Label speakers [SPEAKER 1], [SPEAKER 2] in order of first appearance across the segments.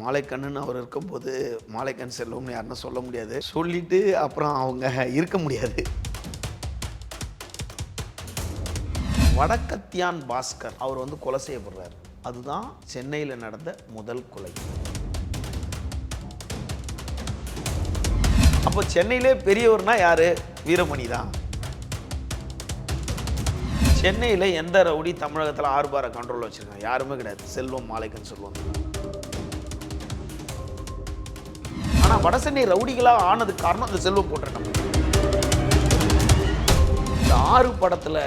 [SPEAKER 1] மாலைக்கண்ணுன்னு அவர் இருக்கும்போது மாலைக்கண் செல்வம்னு யாருன்னா சொல்ல முடியாது. சொல்லிட்டு அப்புறம் அவங்க இருக்க முடியாது. வடக்கத்தியான் பாஸ்கர் அவர் வந்து கொலை செய்யப்படுறாரு. அதுதான் சென்னையில் நடந்த முதல் கொலை. அப்போ சென்னையிலே பெரியவர்னா யார்? வீரமணி தான். சென்னையில் எந்த ரவுடி தமிழகத்தில் ஆறு கண்ட்ரோலில் வச்சுருக்காங்க? யாருமே கிடையாது. செல்வம் மாலைக்கன் சொல்லுவாங்க ஆனால் வடசென்னை ரவுடிகளாக ஆனதுக்கு காரணம் அந்த செல்வம் போட்டிருக்காங்க. இந்த ஆறு படத்தில்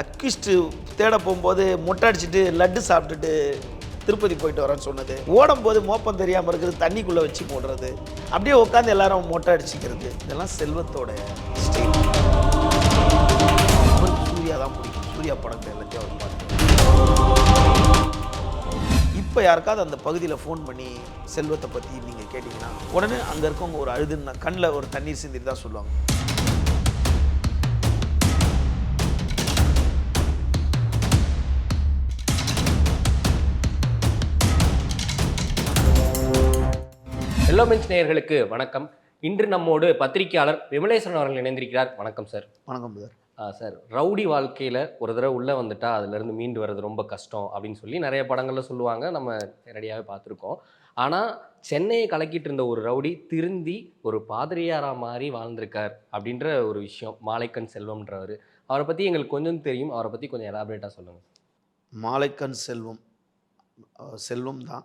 [SPEAKER 1] அக்விஸ்ட்டு தேட போகும்போது மொட்டை அடிச்சுட்டு லட்டு சாப்பிட்டுட்டு திருப்பதி போயிட்டு வரேன்னு சொன்னது. ஓடும்போது மோப்பம் தெரியாமல் இருக்கிறது தண்ணிக்குள்ளே வச்சு போடுறது. அப்படியே உட்காந்து எல்லாரும் மொட்டை அடிச்சுக்கிறது இதெல்லாம் செல்வத்தோட ஸ்டைல் சூர்யா தான் பிடிக்கும். சூர்யா படத்தை எல்லாத்தையும் அவர் பார்த்து இப்போ யாருக்காவது அந்த பகுதியில் ஃபோன் பண்ணி செல்வத்தை பற்றி நீங்கள் கேட்டிங்கன்னா உடனே அங்கே இருக்கவங்க ஒரு அழுதுன்னா கண்ணில் ஒரு தண்ணீர் சிந்திட்டு தான் சொல்லுவாங்க.
[SPEAKER 2] எல்லோ மின்ஸ் நேயர்களுக்கு வணக்கம். இன்று நம்மோடு பத்திரிகையாளர் விமலேஸ்வரன் அவர்கள் இணைந்திருக்கிறார். வணக்கம் சார்
[SPEAKER 1] வணக்கம்
[SPEAKER 2] ஆ, சார் ரவுடி வாழ்க்கையில் ஒரு தடவை உள்ளே வந்துட்டா அதுலேருந்து மீண்டு வர்றது ரொம்ப கஷ்டம் அப்படின்னு சொல்லி நிறைய படங்களில் சொல்லுவாங்க. நம்ம நேரடியாகவே பார்த்துருக்கோம். ஆனால் சென்னையை கலக்கிட்டு இருந்த ஒரு ரவுடி திருந்தி ஒரு பாதிரியாரா மாதிரி வாழ்ந்திருக்கார் அப்படின்ற ஒரு விஷயம் மாலைக்கண் செல்வம்ன்றவர். அவரை பற்றி எங்களுக்கு கொஞ்சம் தெரியும். அவரை பற்றி கொஞ்சம் எலாபரேட்டாக சொல்லுங்கள்
[SPEAKER 1] மாலைக்கண் செல்வம் செல்வம் தான்.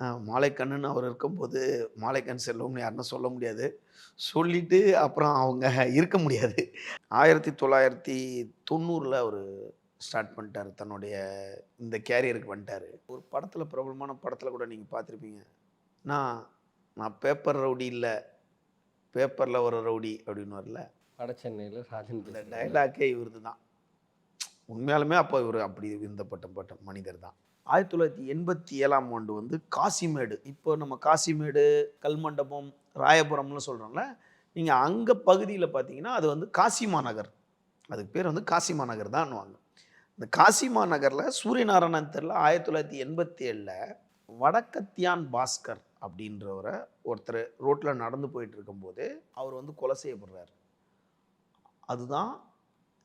[SPEAKER 1] மாலைக்கண்ணுன்னு அவர் இருக்கும்போது மாலைக்கண் செல்வம்னு யாருன்னு சொல்ல முடியாது. சொல்லிட்டு அப்புறம் அவங்க இருக்க முடியாது. ஆயிரத்தி தொள்ளாயிரத்தி தொண்ணூறில் அவர் ஸ்டார்ட் பண்ணிட்டார். தன்னுடைய இந்த கேரியருக்கு வந்துட்டார். ஒரு படத்தில் பிரபலமான படத்தில் கூட நீங்கள் பார்த்துருப்பீங்க. நான் நான் பேப்பர் ரவுடி இல்லை. பேப்பரில் ஒரு ரவுடி அப்படின்னு வரல
[SPEAKER 2] வட சென்னையில் ராஜன்
[SPEAKER 1] இந்த. டைலாக்கே இவரது தான் உண்மையாலுமே அப்போ இவர் அப்படி இருந்தப்பட்ட பட்ட மனிதர் தான் ஆயிரத்தி தொள்ளாயிரத்தி எண்பத்தி ஏழாம் ஆண்டு வந்து காசிமேடு. இப்போ நம்ம காசிமேடு கல்மண்டபம் ராயபுரம்னு சொல்கிறோம்ல நீங்கள் அங்கே பகுதியில் பார்த்தீங்கன்னா அது வந்து காசிமா நகர். அதுக்கு பேர் வந்து காசிமா நகர் தான்வாங்க இந்த காசிமா நகரில் சூரியநாராயணன் தெருல ஆயிரத்தி தொள்ளாயிரத்தி எண்பத்தி ஏழில் வடக்கத்தியான் பாஸ்கர் அப்படின்றவரை ஒருத்தர் ரோட்டில் நடந்து போயிட்டு இருக்கும்போது அவர் வந்து கொலை செய்யப்படுறாரு. அதுதான்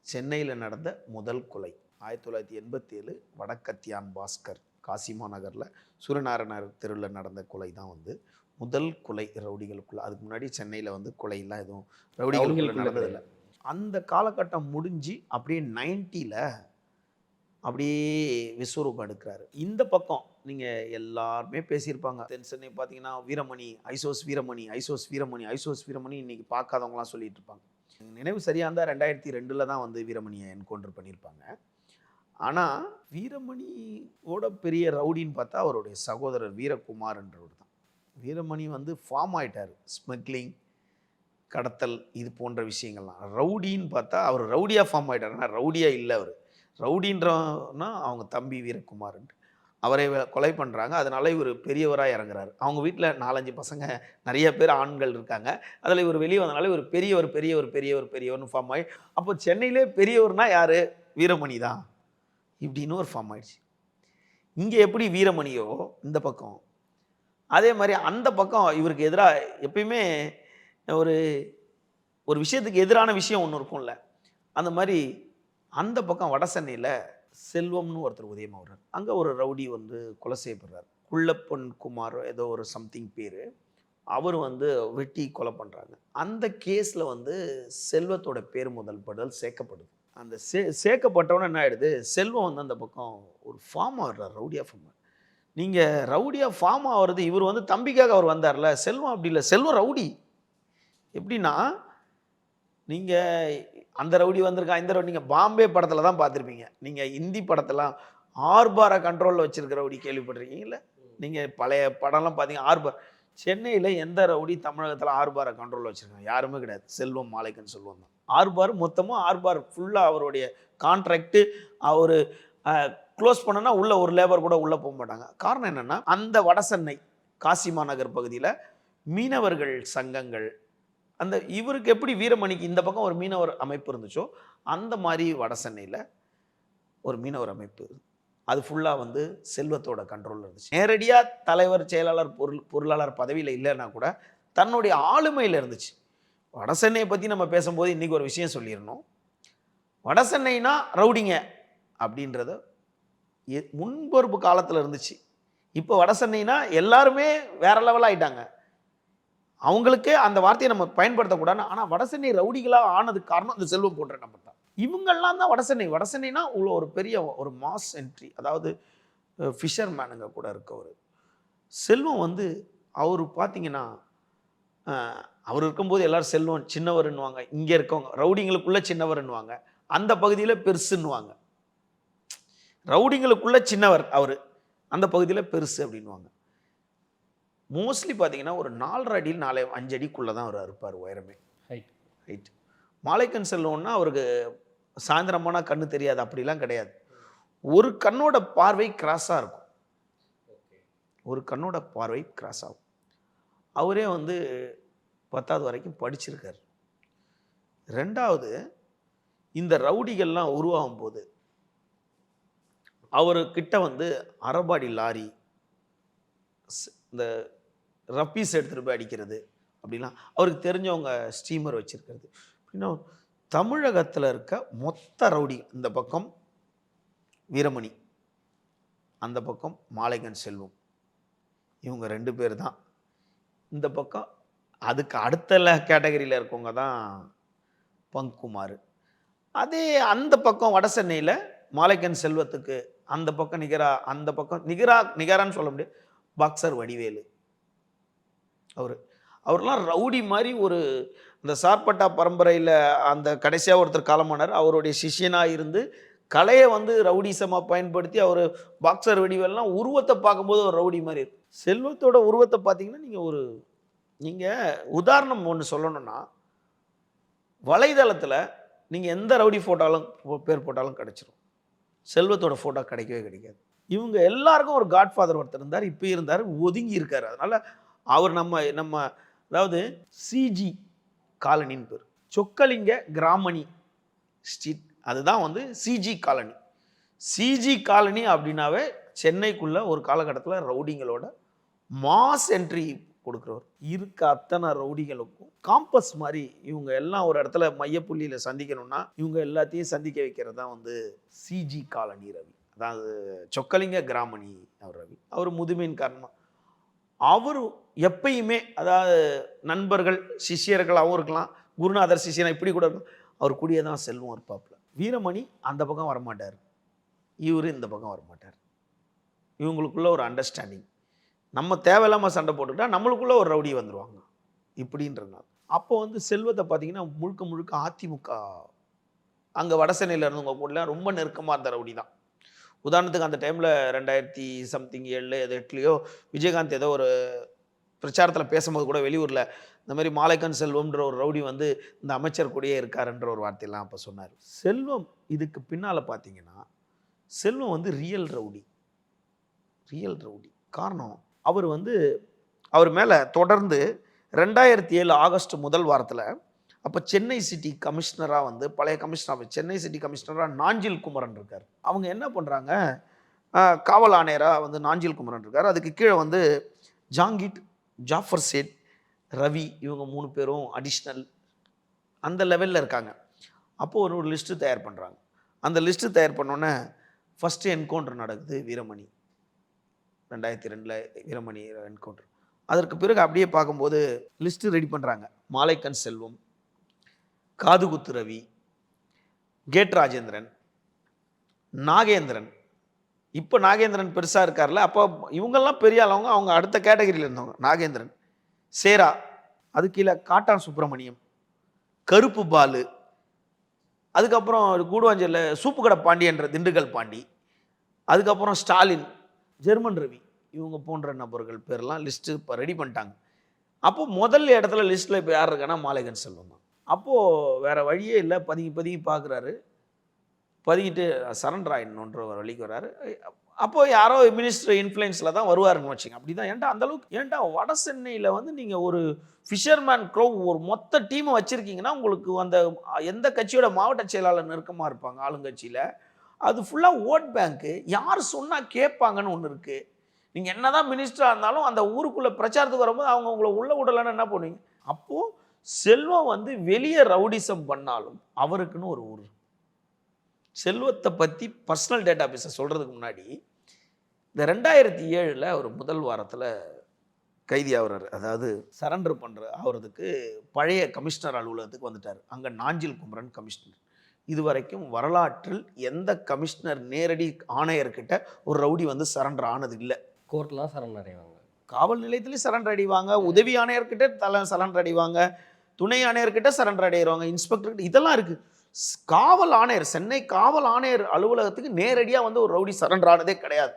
[SPEAKER 1] சென்னையில் நடந்த முதல் கொலை. ஆயிரத்தி தொள்ளாயிரத்தி எண்பத்தி ஏழு வடக்கத்தியான் பாஸ்கர் காசிமா நகரில் சூரியநாராயணர் தெருவில் நடந்த கொலை தான் வந்து முதல் கொலை ரவுடிகளுக்குள்ள. அதுக்கு முன்னாடி சென்னையில் வந்து கொலையெல்லாம் எதுவும் ரவுடிகளுக்குள்ள நடந்ததில்லை அந்த காலகட்டம் முடிஞ்சு அப்படியே நைன்ட்டியில் அப்படியே விஸ்வரூபம் எடுக்கிறாரு. இந்த பக்கம் நீங்கள் எல்லாருமே பேசியிருப்பாங்க. தென் சென்னை பார்த்தீங்கன்னா வீரமணி ஐசோஸ் வீரமணி ஐசோஸ் வீரமணி ஐசோஸ் வீரமணி இன்னைக்கு பார்க்காதவங்களாம் சொல்லிட்டு இருப்பாங்க. நினைவு சரியாக இருந்தால் ரெண்டாயிரத்தி ரெண்டில் தான் வந்து வீரமணியை என்கவுண்டர் பண்ணியிருப்பாங்க. ஆனால் வீரமணியோட பெரிய ரவுடின்னு பார்த்தா அவருடைய சகோதரர் வீரகுமார்ன்றவர் தான். வீரமணி வந்து ஃபார்ம் ஆயிட்டார். ஸ்மக்லிங் கடத்தல் இது போன்ற விஷயங்கள்லாம். ரவுடின்னு பார்த்தா அவர் ரவுடியாக ஃபார்ம் ஆயிட்டார். ஆனால் ரவுடியாக இல்லை அவர். ரவுடின்றனா அவங்க தம்பி வீரகுமார்ன்ட்டு அவரை கொலை பண்ணுறாங்க அதனால இவர் பெரியவராக இறங்குறாரு. அவங்க வீட்டில் நாலஞ்சு பசங்க நிறைய பேர் ஆண்கள் இருக்காங்க. அதில் இவர் வெளியே வந்தனால இவர் பெரியவர் பெரியவர் பெரியவர் பெரியவர்னு ஃபார்ம் ஆகி அப்போ சென்னையிலே பெரியவர்னால் யார்? வீரமணி தான். இப்படின்னு ஒரு ஃபார்ம் ஆயிடுச்சு. இங்கே எப்படி வீரமணியோ இந்த பக்கம் அதே மாதிரி அந்த பக்கம் இவருக்கு எதிராக எப்பயுமே ஒரு ஒரு விஷயத்துக்கு எதிரான விஷயம் ஒன்று இருக்கும்ல. அந்த மாதிரி அந்த பக்கம் வட சென்னையில் செல்வம்னு ஒருத்தர் உதயமாக வர்றார். அங்கே ஒரு ரவுடி வந்து கொலை செய்யப்படுறார். குள்ளப்பன் குமார் ஏதோ ஒரு சம்திங் பேர். அவர் வந்து வெட்டி கொலை பண்ணுறாங்க அந்த கேஸில் வந்து செல்வத்தோட பேர் முதல் படுதல் சேர்க்கப்படுது. அந்த சே சேர்க்கப்பட்டவொன்னே என்ன ஆகிடுது செல்வம் வந்து அந்த பக்கம் ஒரு ஃபார்ம் ஆகுறார் ரவுடியாக ஃபார்ம் நீங்கள் ரவுடியாக ஃபார்ம் ஆகிறது இவர் வந்து தம்பிக்காக அவர் வந்தார்ல செல்வம் அப்படி இல்லை. செல்வம் ரவுடி. எப்படின்னா நீங்கள் அந்த ரவுடி வந்திருக்கான் இந்த ரவுடி நீங்கள் பாம்பே படத்தில் தான் பார்த்துருப்பீங்க. நீங்கள் இந்தி படத்தெல்லாம் ஆர்பாரை கண்ட்ரோலில் வச்சிருக்கிற ரவுடி கேள்விப்பட்டிருக்கீங்கல்ல நீங்கள் பழைய படம்லாம் பார்த்தீங்க ஆர்பார். சென்னையில் எந்த ரவுடி தமிழகத்தில் ஆர்பாரை கண்ட்ரோலில் வச்சுருக்காங்க? யாருமே கிடையாது. செல்வம் மாலைக்கன் செல்வம் தான். ஆர்பார் மொத்தமாக ஆர்பார் ஃபுல்லாக அவருடைய கான்ட்ராக்டு அவர் க்ளோஸ் பண்ணனா உள்ள ஒரு லேபர் கூட உள்ளே போக மாட்டாங்க. காரணம் என்னென்னா அந்த வடசென்னை காசிமா நகர் பகுதியில் மீனவர்கள் சங்கங்கள் அந்த இவருக்கு எப்படி வீரமணிக்கு இந்த பக்கம் ஒரு மீனவர் அமைப்பு இருந்துச்சோ அந்த மாதிரி வட சென்னையில் ஒரு மீனவர் அமைப்பு. அது ஃபுல்லாக வந்து செல்வத்தோட கண்ட்ரோலில் இருந்துச்சு. நேரடியாக தலைவர் செயலாளர் பொருள் பொருளாளர் பதவியில் இல்லைன்னா கூட தன்னுடைய ஆளுமையில் இருந்துச்சு. வடசென்னையை பற்றி நம்ம பேசும்போது இன்றைக்கி ஒரு விஷயம் சொல்லிடணும். வடசென்னைனா ரவுடிங்க அப்படின்றத எ- முன்பொறுப்பு காலத்தில் இருந்துச்சு. இப்போ வடசென்னைனா எல்லாருமே வேற லெவலாக ஆயிட்டாங்க. அவங்களுக்கே அந்த வார்த்தையை நம்ம பயன்படுத்தக்கூடாது ஆனால் வடசென்னை ரவுடிகளாக ஆனதுக்கு காரணம் அந்த செல்வம் போன்ற நம்பர் தான். இவங்கெல்லாம் தான் வடசென்னை. வடசென்னைனா இவ்வளோ ஒரு பெரிய ஒரு மாஸ் என்ட்ரி அதாவது ஃபிஷர்மேனுங்க கூட இருக்கவர். செல்வம் வந்து அவர் பார்த்தீங்கன்னா அவர் இருக்கும்போது எல்லாரும் செல்வம் சின்னவர்னுவாங்க இங்கே இருக்கவங்க ரவுடிங்களுக்குள்ள சின்னவர்னுவாங்க அந்த பகுதியில் பெருசுன்னுவாங்க. ரவுடிங்களுக்குள்ள சின்னவர் அவர். அந்த பகுதியில் பெருசு அப்படின்வாங்க மோஸ்ட்லி பார்த்தீங்கன்னா ஒரு நாலரை அடியில் நாலு அஞ்சு அடிக்குள்ளே தான் அவர் இருப்பார் உயரமே. ரைட் மாலைக்கண் செல்வம்னா அவருக்கு சாயந்தரமானா கண்ணு தெரியாது அப்படிலாம் கிடையாது. ஒரு கண்ணோட பார்வை கிராஸாக இருக்கும். ஒரு கண்ணோட பார்வை கிராஸ் ஆகும். அவரே வந்து பத்தாவது வரைக்கும் படிச்சிருக்கார். ரெண்டாவது இந்த ரவுடிகள்லாம் உருவாகும் போது அவர்கிட்ட வந்து அரபாடி லாரி இந்த ரப்பீஸ் எடுத்துகிட்டு போய் அடிக்கிறது அப்படிலாம் அவருக்கு தெரிஞ்சவங்க ஸ்டீமர் வச்சுருக்கிறது. அப்படின்னா தமிழகத்தில் இருக்க மொத்த ரவுடி இந்த பக்கம் வீரமணி அந்த பக்கம் மாலைகன் செல்வம் இவங்க ரெண்டு பேர் தான். இந்த பக்கம் அதுக்கு அடுத்த கேட்டகரியில் இருக்கவங்க தான் பங்குமார் அதே அந்த பக்கம் வட சென்னையில் மாலைக்கன் செல்வத்துக்கு அந்த பக்கம் நிகரா அந்த பக்கம் நிகரா நிகரான்னு சொல்ல முடியாது. பாக்ஸர் வடிவேலு. அவர். அவர்லாம் ரவுடி மாதிரி ஒரு இந்த சார்பட்டா பரம்பரையில் அந்த கடைசியாக ஒருத்தர் காலமானார். அவருடைய சிஷ்யனாக இருந்து கலையை வந்து ரவுடிசமாக பயன்படுத்தி அவர் பாக்ஸர் வடிவெல்லாம் உருவத்தை பார்க்கும்போது ஒரு ரவுடி மாதிரி செல்வத்தோட உருவத்தை பார்த்தீங்கன்னா நீங்கள் ஒரு நீங்கள் உதாரணம் ஒன்று சொல்லணும்னா வலைதளத்தில் நீங்கள் எந்த ரவுடி ஃபோட்டோலும் பேர் போட்டாலும் கிடச்சிரும். செல்வத்தோட ஃபோட்டோ கிடைக்கவே கிடைக்காது. இவங்க எல்லாருக்கும் ஒரு காட்ஃபாதர் ஒருத்தர் இருந்தார் இப்போ இருந்தார் ஒதுங்கி இருக்கார். அதனால் அவர் நம்ம நம்ம அதாவது சிஜி காலனின்னு பேர். சொக்கலிங்க கிராமணி ஸ்ட்ரீட் அதுதான் வந்து சிஜி காலனி. சிஜி காலனி அப்படின்னாவே சென்னைக்குள்ளே ஒரு காலகட்டத்தில் ரவுடிங்களோட மாஸ் என்ட்ரி கொடுக்குறவர். இருக்க அத்தனை ரவுடிகளுக்கும் காம்பஸ் மாதிரி இவங்க எல்லாம் ஒரு இடத்துல மையப்புள்ளியில் சந்திக்கணும்னா இவங்க எல்லாத்தையும் சந்திக்க வைக்கிறது தான் வந்து சிஜி காலனி ரவி. அதாவது சொக்கலிங்க கிராமணி அவர் ரவி. அவர் முதுமையின் காரணமாக அவர் எப்பயுமே அதாவது நண்பர்கள் சிஷியர்களாகவும் இருக்கலாம் குருநாதர் சிஷியனா இப்படி கூட இருக்கலாம். அவர் கூடயே தான் செல்வம் இருப்பாப்புல. வீரமணி அந்த பக்கம் வரமாட்டார். இவர் இந்த பக்கம் வரமாட்டார். இவங்களுக்குள்ள ஒரு அண்டர்ஸ்டாண்டிங் நம்ம தேவையில்லாமல் சண்டை போட்டுக்கிட்டா நம்மளுக்குள்ளே ஒரு ரவுடி வந்துடுவாங்க இப்படின்றதுனால. அப்போ வந்து செல்வத்தை பார்த்தீங்கன்னா முழுக்க முழுக்க அதிமுக. அங்கே வடசென்னையில் இருந்தவங்க கூட ரொம்ப நெருக்கமாக இருந்த ரவுடி தான். உதாரணத்துக்கு அந்த டைமில் ரெண்டாயிரத்தி சம்திங் ஏழு எது எட்லையோ விஜயகாந்த் ஏதோ ஒரு பிரச்சாரத்தில் பேசும்போது கூட வெளியூரில் இந்த மாதிரி மாலைக்கன் செல்வம்ன்ற ஒரு ரவுடி வந்து இந்த அமைச்சர் கூடயே இருக்காருன்ற ஒரு வார்த்தையெல்லாம் அப்போ சொன்னார். செல்வம் இதுக்கு பின்னால் பார்த்தீங்கன்னா செல்வம் வந்து ரியல் ரவுடி. Real rowdy. காரணம் அவர் வந்து அவர் மேலே தொடர்ந்து ரெண்டாயிரத்தி ஏழு ஆகஸ்ட் முதல் வாரத்தில் அப்போ சென்னை சிட்டி கமிஷனராக வந்து பழைய கமிஷனர் சென்னை சிட்டி கமிஷனராக நாஞ்சில் குமரன் இருக்கார். அவங்க என்ன பண்ணுறாங்க காவல் ஆணையராக வந்து நாஞ்சில் குமரன் இருக்கார். அதுக்கு கீழே வந்து ஜாங்கிட் ஜாஃபர் சேட் ரவி இவங்க மூணு பேரும் அடிஷ்னல் அந்த லெவலில் இருக்காங்க. அப்போது ஒரு ஒரு லிஸ்ட்டு தயார் பண்ணுறாங்க அந்த லிஸ்ட்டு தயார் பண்ணோன்னே ஃபஸ்ட்டு என்கவுண்டர் நடக்குது வீரமணி. ரெண்டாயிரத்தி ரெண்டில் வீரமணி என்கவுண்டர். அதற்கு பிறகு அப்படியே பார்க்கும்போது லிஸ்ட்டு ரெடி பண்ணுறாங்க மாலைக்கண் செல்வம் காதுகுத்து ரவி கேட் ராஜேந்திரன் நாகேந்திரன். இப்போ நாகேந்திரன் பெருசாக இருக்கார்ல அப்போ இவங்கெல்லாம் பெரிய ஆளவங்க அவங்க அடுத்த கேட்டகரியில் இருந்தவங்க. நாகேந்திரன் சேரா அது கீழே காட்டான் சுப்பிரமணியம் கருப்பு பாலு அதுக்கப்புறம் கூடுவாஞ்சலில் சூப்பு கடை பாண்டியன்ற திண்டுக்கல் பாண்டி அதுக்கப்புறம் ஸ்டாலின் ஜெர்மன் ரவி இவங்க போன்ற நபர்கள் பேர்லாம் லிஸ்ட்டு இப்போ ரெடி பண்ணிட்டாங்க. அப்போது முதல் இடத்துல லிஸ்ட்டில் இப்போ யார் இருக்கான்னா மாலைகன் செல்வம் தான். அப்போது வேறு வழியே இல்லை பதுங்கி பதுங்கி பார்க்குறாரு பதுங்கிட்டு சரண்டர் ஆயிடணுன்ற ஒரு வழிக்கு வராரு. அப்போ யாரோ மினிஸ்டர் இன்ஃப்ளூயன்ஸில் தான் வருவாருன்னு வச்சுங்க அப்படி தான் ஏன்டா அந்தளவுக்கு ஏன்டா வட சென்னையில் வந்து நீங்கள் ஒரு ஃபிஷர்மேன் க்ரோ ஒரு மொத்த டீமை வச்சுருக்கீங்கன்னா உங்களுக்கு அந்த எந்த கட்சியோட மாவட்ட செயலாளர் நெருக்கமாக இருப்பாங்க ஆளுங்கட்சியில்? அது ஃபுல்லாக ஓட் பேங்க்கு யார் சொன்னால் கேட்பாங்கன்னு ஒன்று இருக்குது நீங்கள் என்னதான் மினிஸ்டராக இருந்தாலும் அந்த ஊருக்குள்ளே பிரச்சாரத்துக்கு வரும்போது அவங்க உங்களை உள்ள விடலைன்னு என்ன பண்ணுவீங்க? அப்போது செல்வம் வந்து வெளியே ரவுடிசம் பண்ணாலும் அவருக்குன்னு ஒரு ஊர். செல்வத்தை பற்றி பர்சனல் டேட்டா பேச சொல்கிறதுக்கு முன்னாடி இந்த ரெண்டாயிரத்தி ஏழில் ஒரு முதல் வாரத்தில் கைதி ஆகிறார். அதாவது சரண்டர் பண்ணுற ஆகிறதுக்கு பழைய கமிஷனர் அலுவலகத்துக்கு வந்துட்டார். அங்கே நாஞ்சில் குமரன் கமிஷனர் இதுவரைக்கும் வரலாற்றில் எந்த கமிஷனர் நேரடி ஆணையர்கிட்ட ஒரு ரவுடி வந்து சரண்டர் ஆனது இல்லை
[SPEAKER 2] கோர்ட்லாம் சரண் அடைவாங்க.
[SPEAKER 1] காவல் நிலையத்திலேயும் சரண்டர் அடிவாங்க உதவி ஆணையர்கிட்ட தலை சரண்டர் அடிவாங்க துணை ஆணையர்கிட்ட சரண்டர் அடைகிறவங்க இன்ஸ்பெக்டர் இதெல்லாம் இருக்கு. ஸ்- காவல் ஆணையர் சென்னை காவல் ஆணையர் அலுவலகத்துக்கு நேரடியாக வந்து ஒரு ரவுடி சரண்டர் ஆனதே கிடையாது.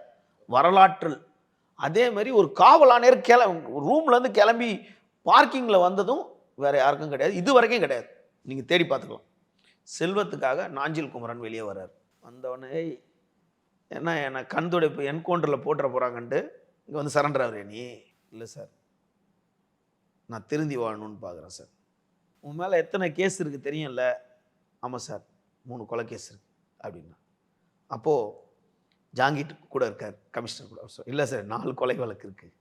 [SPEAKER 1] வரலாற்றில். அதே மாதிரி ஒரு காவல் ஆணையர் கிள ரூம்ல இருந்து கிளம்பி பார்க்கிங்ல வந்ததும் வேற யாருக்கும் கிடையாது. இது வரைக்கும் கிடையாது. நீங்க தேடி பார்த்துக்கலாம். செல்வத்துக்காக நாஞ்சில் குமரன் வெளியே வர்றார். வந்தவொடனே என்ன என்னை கண் துடைப்பு என்கவுண்டரில் போட்டுற போகிறாங்கன்ட்டு இங்கே வந்து சரண்டர் ஆகுறே நீ? இல்லை சார். நான் திருந்தி வாழணும்னு பார்க்குறேன் சார். உன் மேலே எத்தனை கேஸ் இருக்குது தெரியும்ல? ஆமாம் சார். மூணு கொலை கேஸ் இருக்கு. அப்படின்னா அப்போது ஜாங்கிட் கூட இருக்கார் கமிஷனர் கூட. சார் இல்லை சார். நாலு கொலை வழக்கு இருக்குது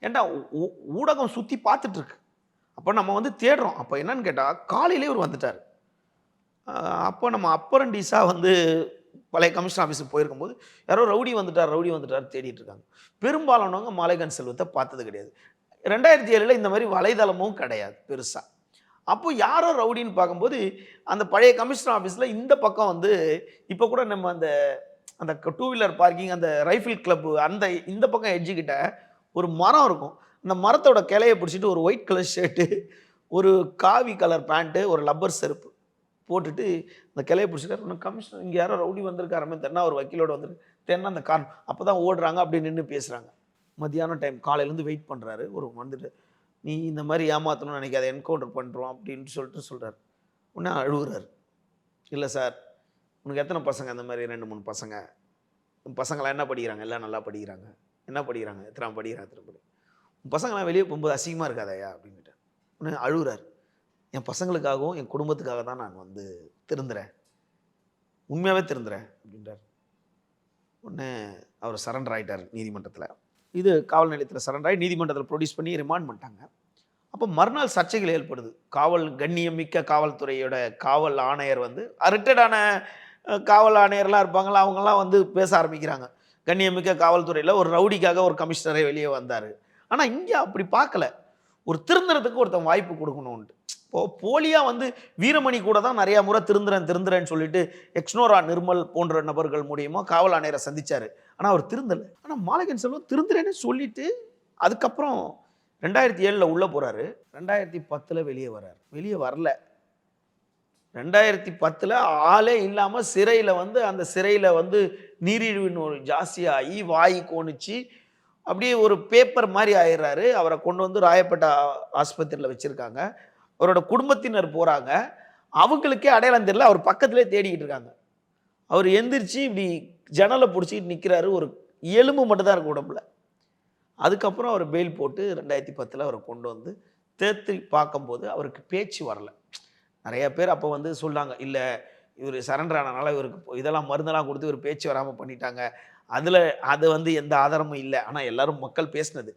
[SPEAKER 1] ஏன்டா ஊ- ஊடகம் சுற்றி பார்த்துட்ருக்கு அப்போ நம்ம வந்து தேடுறோம். அப்போ என்னன்னு கேட்டால் காலையிலே இவர் வந்துட்டார். அப்போ நம்ம அப்பரண்டிஸாக வந்து பழைய கமிஷன் ஆஃபீஸுக்கு போயிருக்கும்போது யாரோ ரவுடி வந்துட்டார் ரவுடி வந்துட்டார் தேடிட்டு இருக்காங்க. பெரும்பாலானவங்க மாலைகன் செல்வத்தை பார்த்தது கிடையாது. ரெண்டாயிரத்தி ஏழில் இந்த மாதிரி வலைதளமும் கிடையாது பெருசாக அப்போ யாரோ ரவுடின்னு பார்க்கும்போது அந்த பழைய கமிஷனர் ஆஃபீஸில் இந்த பக்கம் வந்து இப்போ கூட நம்ம அந்த அந்த டூ வீலர் பார்க்கிங் அந்த ரைஃபிள் கிளப்பு அந்த இந்த பக்கம் எட்ஜுக்கிட்ட ஒரு மரம் இருக்கும். அந்த மரத்தோட கிளையை பிடிச்சிட்டு ஒரு ஒயிட் கலர் ஷர்ட்டு ஒரு காவி கலர் பேண்ட்டு ஒரு லப்பர் செருப்பு. போட்டுட்டு அந்த கிளையை பிடிச்சிட்டு கமிஷனர் இங்கே யாரோ ரவுடி வந்திருக்காருமே தென்னா ஒரு வக்கீலோட வந்துருக்கு தென்னா அந்த காரணம். அப்போ தான் ஓடுறாங்க அப்படி நின்று பேசுகிறாங்க மத்தியானம் டைம் காலையிலேருந்து வெயிட் பண்ணுறாரு ஒரு வந்துட்டு நீ இந்த மாதிரி ஏமாற்றணும்னு நினைக்காத என்கவுண்டர் பண்ணுறோம் அப்படின்னு சொல்லிட்டு சொல்கிறார் உடனே அழுகுறாரு. இல்லை சார் உனக்கு எத்தனை பசங்க? அந்த மாதிரி ரெண்டு மூணு பசங்க. பசங்களாம் என்ன படிக்கிறாங்க? எல்லாம் நல்லா படிக்கிறாங்க. என்ன படிக்கிறாங்க? எத்தனை படிக்கிறாங்க? எத்தனை படி உன் பசங்களாம் வெளியே போகும்போது அசிங்கமாக இருக்காதயா அப்படின்ட்டு உடனே அழுகுறாரு. என் பசங்களுக்காகவும் என் குடும்பத்துக்காக தான் நான் வந்து திருந்துறேன். உண்மையாகவே திருந்துறேன் அப்படின்றார். உடனே அவர் சரண்டர் ஆகிட்டார் நீதிமன்றத்தில். இது காவல் நிலையத்தில் சரண்டர் ஆகி நீதிமன்றத்தில் ப்ரொடியூஸ் பண்ணி ரிமாண்ட் பண்ணிட்டாங்க. அப்போ மறுநாள் சர்ச்சைகள் ஏற்படுது. காவல் கண்ணியமிக்க காவல்துறையோட காவல் ஆணையர் வந்து ரிட்டர்டான காவல் ஆணையர்லாம் இருப்பாங்களா அவங்கெல்லாம் வந்து பேச ஆரம்பிக்கிறாங்க. கண்ணியமிக்க காவல்துறையில் ஒரு ரவுடிக்காக ஒரு கமிஷனரே வெளியே வந்தார். ஆனால் இங்கே அப்படி பார்க்கல. ஒரு திருந்தறதுக்கு ஒருத்தன் வாய்ப்பு கொடுக்கணும்ன்ட்டு. போ போலியாக வந்து வீரமணி கூட தான் நிறையா முறை திருந்துறேன் திருந்துறேன்னு சொல்லிட்டு எக்ஸ்னோரா நிர்மல் போன்ற நபர்கள் மூலியமாக காவல் ஆணையரை சந்தித்தார் ஆனால் அவர் திருந்தலை. ஆனால் மாலகன் செல்வம் திருந்துறேன்னு சொல்லிட்டு அதுக்கப்புறம் ரெண்டாயிரத்தி ஏழில் உள்ளே போகிறாரு ரெண்டாயிரத்தி பத்தில் வெளியே வர்றார். வெளியே வரல. ரெண்டாயிரத்தி பத்தில் ஆளே இல்லாமல் சிறையில் வந்து அந்த சிறையில் வந்து நீரிழிவு நோய் ஜாஸ்தியாகி வாய் கோணிச்சு அப்படியே ஒரு பேப்பர் மாதிரி ஆயிடுறாரு. அவரை கொண்டு வந்து ராயப்பேட்டை ஆஸ்பத்திரியில் வச்சுருக்காங்க. அவரோட குடும்பத்தினர் போகிறாங்க அவங்களுக்கே அடையாளம் தெரியல அவர் பக்கத்திலே தேடிக்கிட்டு இருக்காங்க. அவர் எந்திரிச்சு இப்படி ஜன்னலை பிடிச்சிக்கிட்டு நிற்கிறாரு ஒரு எலும்பு மட்டும்தான் இருக்கும் உடம்புல. அதுக்கப்புறம் அவர் பெயில் போட்டு ரெண்டாயிரத்தி பத்தில் அவரை கொண்டு வந்து தேர்த்தி பார்க்கும்போது அவருக்கு பேச்சு வரலை. நிறைய பேர் அப்போ வந்து சொல்லாங்க இல்லை இவர் சரண்டர் ஆனனால இவருக்கு இதெல்லாம் மருந்தெல்லாம் கொடுத்து இவர் பேச்சு வராமல் பண்ணிட்டாங்க. அதில் அது வந்து எந்த ஆதாரமும் இல்லை. ஆனால் எல்லாரும் மக்கள் பேசினது.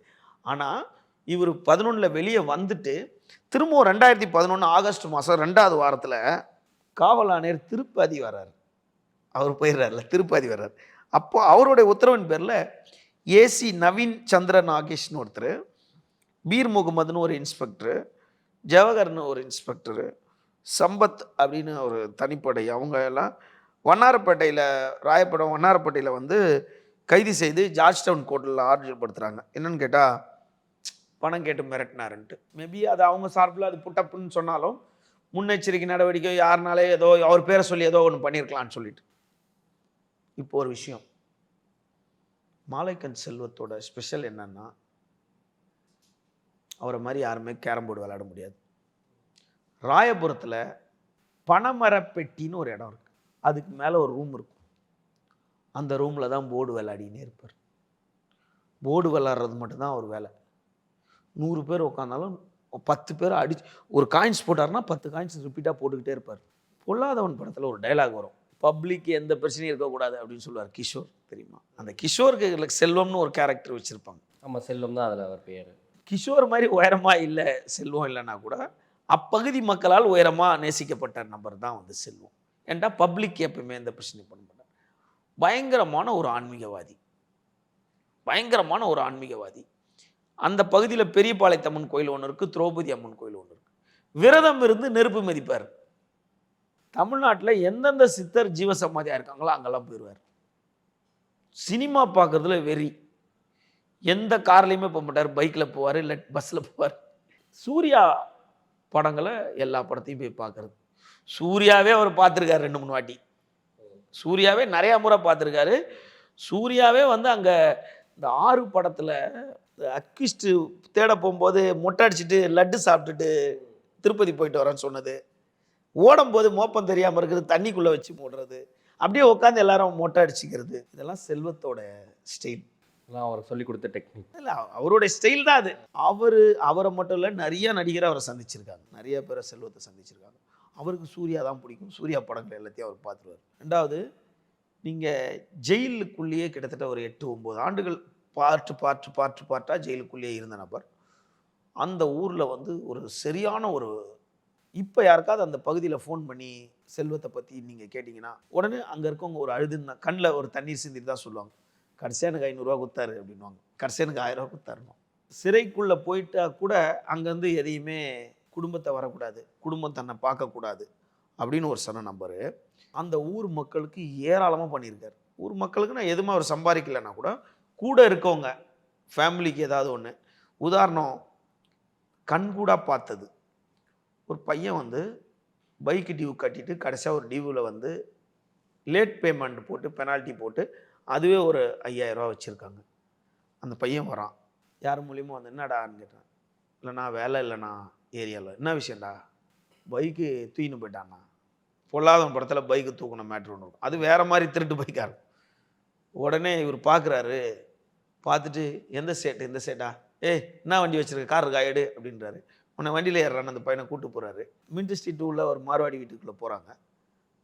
[SPEAKER 1] ஆனால் இவர் பதினொன்றில் வெளியே வந்துட்டு திரும்பவும் ரெண்டாயிரத்தி பதினொன்று ஆகஸ்ட் மாதம் ரெண்டாவது வாரத்தில் காவல் ஆணையர் திருப்பதி வர்றார். அவர் போயிடுறாருல திருப்பதி வர்றார். அப்போ அவருடைய உத்தரவின் பேரில் ஏசி நவீன் சந்திர நாகேஷ்னு ஒருத்தர் பீர் முகமதுன்னு ஒரு இன்ஸ்பெக்டர் ஜவஹர்னு ஒரு இன்ஸ்பெக்டரு சம்பத் அப்படின்னு ஒரு தனிப்படை அவங்க எல்லாம் வண்ணாரப்பேட்டையில் ராயப்படம் வண்ணாரப்பேட்டையில் வந்து கைது செய்து ஜார்ஜ் டவுன் கோர்ட்டில் ஆர்ஜர்படுத்துகிறாங்க என்னன்னு கேட்டால் பணம் கேட்டு மிரட்டினாருன்ட்டு. மேபி அது அவங்க சார்பில் அது புட்டப்புன்னு சொன்னாலும் முன்னெச்சரிக்கை நடவடிக்கை யாருனாலே ஏதோ அவர் பேரை சொல்லி ஏதோ ஒன்று பண்ணியிருக்கலாம்னு சொல்லிட்டு. இப்போ ஒரு விஷயம். மாலைக்கன் செல்வத்தோட ஸ்பெஷல் என்னன்னா அவரை மாதிரி யாருமே கேரம் போர்டு விளையாட முடியாது. ராயபுரத்தில் பணமரப்பெட்டின்னு ஒரு இடம் இருக்கு. அதுக்கு மேலே ஒரு ரூம் இருக்கும். அந்த ரூமில் தான் போர்டு விளையாடினே இருப்பார். போர்டு விளாட்றது மட்டும்தான் அவர் வேலை. நூறு பேர் உட்காந்தாலும் பத்து பேர் அடிச்சு ஒரு காயின்ஸ் போட்டாருன்னா பத்து காயின்ஸ் ரிப்பீட்டாக போட்டுக்கிட்டே இருப்பார். பொல்லாதவன் படத்தில் ஒரு டைலாக் வரும். பப்ளிக் எந்த பிரச்சனையும் இருக்கக்கூடாது அப்படின்னு சொல்லுவார் கிஷோர் தெரியுமா? அந்த கிஷோருக்கு செல்வம்னு ஒரு கேரக்டர் வச்சுருப்பாங்க.
[SPEAKER 2] நம்ம செல்வம் தான் அதில் அவர் பேர்.
[SPEAKER 1] கிஷோர் மாதிரி உயரமா இல்லை செல்வம் இல்லைன்னா கூட அப்பகுதி மக்களால் உயரமா நேசிக்கப்பட்ட நபர் தான் வந்து செல்வம். ஏன்டா பப்ளிக் எப்பவுமே எந்த பிரச்சனையும் பண்ண மாட்டார். பயங்கரமான ஒரு ஆன்மீகவாதி. பயங்கரமான ஒரு ஆன்மீகவாதி. அந்த பகுதியில் பெரியபாளையத்தம்மன் கோயில் ஒன்று இருக்குது திரௌபதி அம்மன் கோயில் ஒன்று இருக்குது விரதம் இருந்து நெருப்பு மதிப்பார். தமிழ்நாட்டில் எந்தெந்த சித்தர் ஜீவசமாதியாக இருக்காங்களோ அங்கெல்லாம் போயிடுவார் சினிமா பார்க்குறதுல வெறி. எந்த கார்லேயுமே போக மாட்டார் பைக்கில் போவார் இல்லை பஸ்ஸில் போவார். சூர்யா படங்களை எல்லா படத்தையும் போய் பார்க்குறது சூர்யாவே அவர் பார்த்துருக்காரு ரெண்டு மூணு வாட்டி. சூர்யாவே நிறையா முறை பார்த்துருக்காரு சூர்யாவே வந்து அங்கே இந்த ஆறு படத்தில் அக்விஸ்ட்டு தேட போகும்போது மொட்டை அடிச்சிட்டு லட்டு சாப்பிட்டுட்டு திருப்பதி போயிட்டு வரேன்னு சொன்னது. ஓடும்போது மோப்பம் தெரியாமல் இருக்கிறது தண்ணிக்குள்ளே வச்சு மூடுறது. அப்படியே உட்காந்து எல்லாரும் மொட்டை அடிச்சுக்கிறது இதெல்லாம் செல்வத்தோட ஸ்டைல்
[SPEAKER 2] இதெல்லாம் அவருக்கு சொல்லி கொடுத்த டெக்னிக்
[SPEAKER 1] இல்லை அவருடைய ஸ்டைல் தான் அது. அவர் அவரை மட்டும் இல்லை நிறைய நடிகரை அவரை சந்திச்சிருக்காங்க. நிறைய பேரை செல்வத்தை சந்திச்சிருக்காங்க. அவருக்கு சூர்யா தான் பிடிக்கும். சூர்யா படங்கள் எல்லாத்தையும் அவர் பார்த்துருவார். ரெண்டாவது நீங்கள் ஜெயிலுக்குள்ளேயே கிட்டத்தட்ட ஒரு எட்டு ஒம்பது ஆண்டுகள் பார்ட்டு பார்ட்டு பார்ட்டு பார்ட்டாக ஜெயிலுக்குள்ளேயே இருந்த நபர். அந்த ஊரில் வந்து ஒரு சரியான ஒரு இப்போ யாருக்காவது அந்த பகுதியில் ஃபோன் பண்ணி செல்வத்தை பற்றி நீங்கள் கேட்டிங்கன்னா உடனே அங்கே இருக்கவங்க ஒரு அழுதுன்னா கண்ணில் ஒரு தண்ணீர் சிந்திட்டு தான் சொல்லுவாங்க. கடைசியாக எனக்கு ஐநூறுரூவா கொடுத்தாரு அப்படின்வாங்க கடைசியாக எனக்கு ஆயிரம் சிறைக்குள்ளே போயிட்டா கூட அங்கேருந்து எதையுமே குடும்பத்தை வரக்கூடாது குடும்பம் தன்னை பார்க்கக்கூடாது அப்படின்னு ஒரு சொன்ன நம்பரு அந்த ஊர் மக்களுக்கு ஏராளமாக பண்ணியிருக்காரு. ஊர் மக்களுக்கு நான் எதுவுமே அவர் சம்பாதிக்கலைன்னா கூட கூட இருக்கவங்க ஃபேமிலிக்கு ஏதாவது ஒன்று உதாரணம் கண்கூடாக பார்த்தது. ஒரு பையன் வந்து பைக்கு டியூ கட்டிட்டு கடைசியாக ஒரு டியூவில் வந்து லேட் பேமெண்ட் போட்டு பெனால்ட்டி போட்டு அதுவே ஒரு ஐயாயிரரூவா வச்சுருக்காங்க. அந்த பையன் வரான். யார் மூலியமாக வந்து என்னடான்னு கேட்டான். இல்லைண்ணா வேலை இல்லைண்ணா ஏரியாவில் என்ன விஷயம்டா? பைக்கு தூக்கின்னு போயிட்டாண்ணா பொல்லாதவன் படத்தில் பைக்கு தூக்கின மேட்ரு ஒன்று இருக்கும். அது வேறு மாதிரி திருட்டு பைக்காக இருக்கும். உடனே இவர் பார்க்குறாரு பார்த்துட்டு எந்த சேட்டு எந்த சேட்டா ஏய் என்ன வண்டி வச்சுருக்க? கார் இருக்கா? எடு அப்படின்றாரு. உன்னை வண்டியில் ஏறுறான்னு அந்த பையனை கூட்டு போகிறாரு மின்ட் ஸ்ட்ரீட் உள்ள ஒரு மார்வாடி வீட்டுக்குள்ளே போகிறாங்க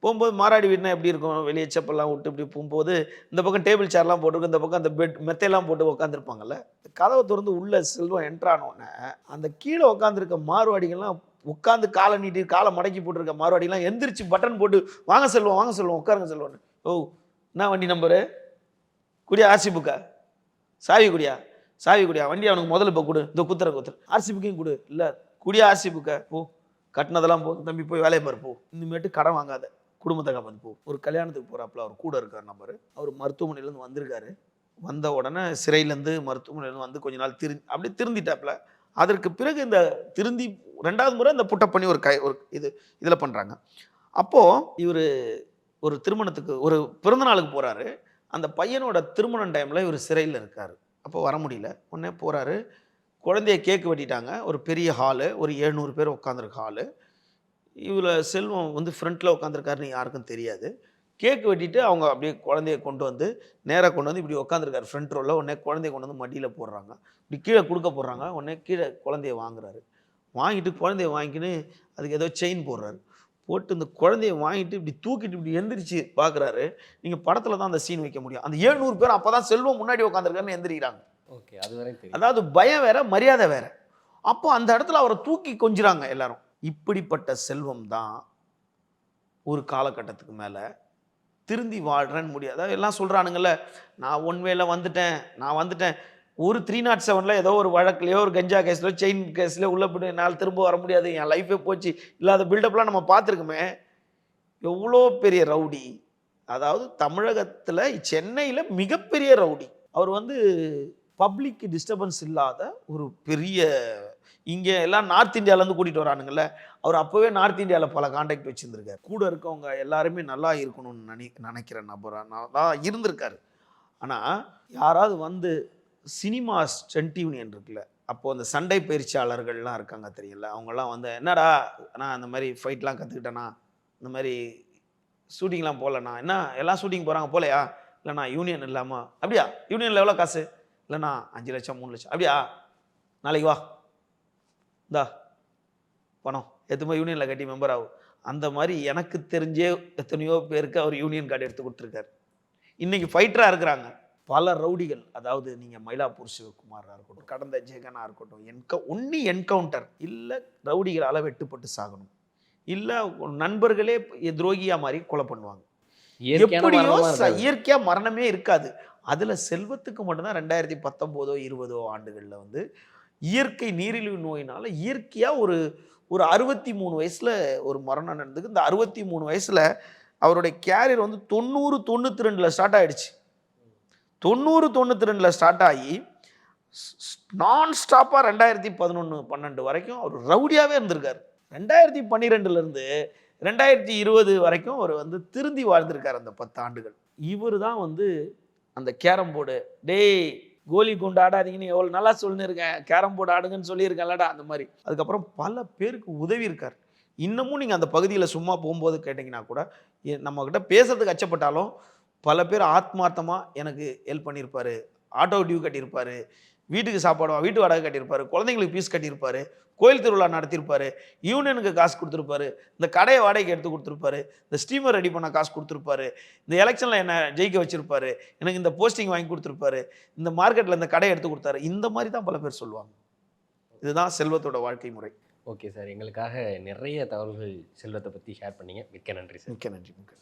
[SPEAKER 1] போகும்போது மாராடி வீடுனா எப்படி இருக்கும்? வெளியே செப்பல்லாம் விட்டு இப்படி போகும்போது இந்த பக்கம் டேபிள் சேர்லாம் போட்டிருக்கு இந்த பக்கம் அந்த பெட் மெத்தையெல்லாம் போட்டு உட்காந்துருப்பாங்கல்ல கதவை திறந்து உள்ள செல்வம் என்ட்ரானோடனே அந்த கீழே உட்காந்துருக்க மார்வாடிகள்லாம் உட்காந்து காலை நீட்டி காலை மடக்கி போட்டிருக்க மார்வாடிலாம் எந்திரிச்சு பட்டன் போட்டு வாங்க செல்வம் வாங்க செல்வம் உட்காருங்க செல்வோன்னு ஓ என்ன வண்டி நம்பரு குடியா ஆர்சி புக்கா சாவி குடியா? சாவி குடியா? வண்டி அவனுக்கு முதல்ல இப்போ கொடு. இந்த குத்துற குத்துற. ஆர்சி புக்கையும் கொடு. இல்லை குடியா ஆர்சி புக்கை போ. கட்டினதெல்லாம் போ. தம்பி போய் வேலையை பாரு போ. இனிமேட்டு கடன் வாங்காத. குடும்பத்தை காப்பாந்து போ. ஒரு கல்யாணத்துக்கு போகிறாப்புல அவர் கூட இருக்கார் நம்பர். அவர் மருத்துவமனையிலேருந்து வந்திருக்காரு. வந்த உடனே சிறையிலேருந்து மருத்துவமனையிலேருந்து வந்து கொஞ்ச நாள் திரு அப்படியே திருந்திட்டாப்புல. அதற்கு பிறகு இந்த திருந்தி ரெண்டாவது முறை இந்த புட்டப்பண்ணி ஒரு கை ஒரு இது இதில் பண்ணுறாங்க அப்போது இவர் ஒரு திருமணத்துக்கு ஒரு பிறந்த நாளுக்கு போகிறாரு அந்த பையனோட திருமணம் டைமில் இவர் சிறையில் இருக்கார். அப்போ வர முடியல. உடனே போகிறாரு குழந்தைய கேக்கு வெட்டிட்டாங்க. ஒரு பெரிய ஹாலு ஒரு எழுநூறு பேர் உட்காந்துருக்க ஹாலு இவ்வளோ செல்வம் வந்து ஃப்ரண்ட்டில் உட்காந்துருக்காருன்னு யாருக்கும் தெரியாது. கேக்கு வெட்டிட்டு அவங்க அப்படியே குழந்தைய கொண்டு வந்து நேராக கொண்டு வந்து இப்படி உட்காந்துருக்காரு ஃப்ரண்ட் ரோவில் உடனே குழந்தைய கொண்டு வந்து மடியில் போடுறாங்க. இப்படி கீழே கொடுக்க போடுறாங்க. உடனே கீழே குழந்தைய வாங்குறாரு. வாங்கிட்டு குழந்தைய வாங்கிக்கின்னு அதுக்கு ஏதோ செயின் போடுறாரு. போட்டு இந்த குழந்தைய வாங்கிட்டு இப்படி தூக்கிட்டு இப்படி எந்திரிச்சு பார்க்குறாரு நீங்கள் படத்தில் தான் அந்த சீன் வைக்க முடியும். அந்த ஏழ்நூறு பேர் அப்போ தான் செல்வம் முன்னாடி உட்காந்துருக்காருன்னு எந்திரிக்கிறாங்க.
[SPEAKER 2] ஓகே அது தெரியும்.
[SPEAKER 1] அதாவது பயம் வேற மரியாதை வேற. அப்போ அந்த இடத்துல அவரை தூக்கி கொஞ்சுறாங்க எல்லாரும். இப்படிப்பட்ட செல்வம் தான் ஒரு காலகட்டத்துக்கு மேலே திருந்தி வாழ்கிறேன்னு முடியாது எல்லாம் சொல்கிறானுங்கல்ல நான் ஒன் வேல வந்துட்டேன் நான் வந்துட்டேன். ஒரு த்ரீ நாட் செவனில் ஏதோ ஒரு வழக்குலையோ ஒரு கஞ்சா கேஸ்லையோ செயின் கேஸ்லையோ உள்ளே போய் என்னால் திரும்ப வர முடியாது. என் லைஃபே போச்சு. இல்லாத பில்டப்லாம் நம்ம பார்த்துருக்கோமே. எவ்வளோ பெரிய ரவுடி. அதாவது தமிழகத்தில் சென்னையில் மிகப்பெரிய ரவுடி. அவர் வந்து பப்ளிக் டிஸ்டர்பன்ஸ் இல்லாத ஒரு பெரிய இங்கே எல்லாம் நார்த் இந்தியாவிலேருந்து கூட்டிகிட்டு வரானுங்கள்ல. அவர் அப்போவே நார்த் இந்தியாவில் பல காண்டாக்ட் வச்சுருந்துருக்காரு. கூட இருக்கவங்க எல்லாருமே நல்லா இருக்கணும்னு நினை நினைக்கிற நபராக தான் இருந்திருக்காரு. ஆனால் யாராவது வந்து சினிமா ஸ்டென்ட் யூனியன் இருக்குல்ல அப்போது அந்த சண்டை பயிற்சியாளர்கள்லாம் இருக்காங்க தெரியல அவங்கெல்லாம் வந்து என்னடா நான் அந்த மாதிரி ஃபைட்லாம் கற்றுக்கிட்டேண்ணா இந்த மாதிரி ஷூட்டிங்லாம் போகலண்ணா? என்ன எல்லாம் ஷூட்டிங் போகிறாங்க போகலையா இல்லைண்ணா யூனியன் இல்லாமல் அப்படியா? யூனியனில் எவ்வளோ காசு? இல்லைண்ணா அஞ்சு லட்சம் மூணு லட்சம். அப்படியா? நாளைக்கு வா. இந்தா பணம். எதுவுமே யூனியனில் கட்டி மெம்பர் ஆகும் அந்த மாதிரி எனக்கு தெரிஞ்சே எத்தனையோ பேருக்கு அவர் யூனியன் கார்டு எடுத்து கொடுத்துருக்காரு. இன்றைக்கி ஃபைட்டராக இருக்கிறாங்க. பல ரவுடிகள் அதாவது நீங்கள் மயிலாப்பூர் சிவகுமாராக இருக்கட்டும் கடந்த ஜெகனாக இருக்கட்டும் என்க ஒன்லி என்கவுண்டர் இல்லை ரவுடிகளால் வெட்டுப்பட்டு சாகணும். இல்லை நண்பர்களே துரோகியாக மாதிரி கொலை பண்ணுவாங்க. எப்படியோ
[SPEAKER 2] மரணமா
[SPEAKER 1] ச-
[SPEAKER 2] இருக்காது.
[SPEAKER 1] இயற்கையா மரணமே இருக்காது. அதுல செல்வத்துக்கு மட்டும்தான் ரெண்டாயிரத்தி பத்தொம்போதோ இருபதோ ஆண்டுகள்ல வந்து இயற்கை நீரிழிவு நோயினால இயற்கையா ஒரு ஒரு அறுபத்தி மூணு வயசுல ஒரு மரணம் நடந்தது இந்த அறுபத்தி மூணு வயசுல அவருடைய கேரியர் வந்து தொண்ணூறு தொண்ணூத்தி ரெண்டுல ஸ்டார்ட் ஆயிடுச்சு. தொண்ணூறு தொண்ணூற்றி ரெண்டில் ஸ்டார்ட் ஆகி நான் ஸ்டாப்பாக ரெண்டாயிரத்தி பதினொன்று பன்னெண்டு வரைக்கும் அவர் ரவுடியாகவே இருந்திருக்கார். ரெண்டாயிரத்தி பன்னிரெண்டுலேருந்து ரெண்டாயிரத்தி இருபது வரைக்கும் அவர் வந்து திருந்தி வாழ்ந்திருக்கார் அந்த பத்து ஆண்டுகள். இவர் தான் வந்து அந்த கேரம் போர்டு டேய் கோலி குண்டு ஆடாதீங்கன்னு எவ்வளோ நல்லா சொல்லியிருக்கேன் கேரம் போர்டு ஆடுங்கன்னு சொல்லியிருக்கேன்லடா அந்த மாதிரி. அதுக்கப்புறம் பல பேருக்கு உதவி இருக்கார். இன்னமும் நீங்கள் அந்த பகுதியில் சும்மா போகும்போது கேட்டிங்கன்னா கூட நம்மக்கிட்ட பேசுறதுக்கு அச்சப்பட்டாலும் பல பேர் ஆத்மார்த்தமாக எனக்கு ஹெல்ப் பண்ணியிருப்பாரு. ஆட்டோ டியூ கட்டியிருப்பாரு. வீட்டுக்கு சாப்பாடு வா- வீட்டு வாடகை கட்டியிருப்பாரு. குழந்தைங்களுக்கு ஃபீஸ் கட்டியிருப்பாரு. கோயில் திருவிழா நடத்தியிருப்பாரு. யூனியனுக்கு காசு கொடுத்துருப்பாரு. இந்த கடையை வாடகைக்கு எடுத்து கொடுத்துருப்பாரு. இந்த ஸ்டீமர் ரெடி பண்ண காசு கொடுத்துருப்பாரு. இந்த எலெக்ஷனில் என்ன ஜெயிக்க வச்சிருப்பாரு. எனக்கு இந்த போஸ்டிங் வாங்கி கொடுத்துருப்பாரு. இந்த மார்க்கெட்டில் இந்த கடையை எடுத்து கொடுத்தாரு. இந்த மாதிரி தான் பல பேர் சொல்லுவாங்க. இதுதான் செல்வத்தோட வாழ்க்கை முறை.
[SPEAKER 2] Okay sir. எங்களுக்காக நிறைய தகவல்கள் செல்வத்தை பற்றி ஷேர் பண்ணீங்க. மிக்க நன்றி சார்.
[SPEAKER 1] மிக்க நன்றி மிக்க நன்றி.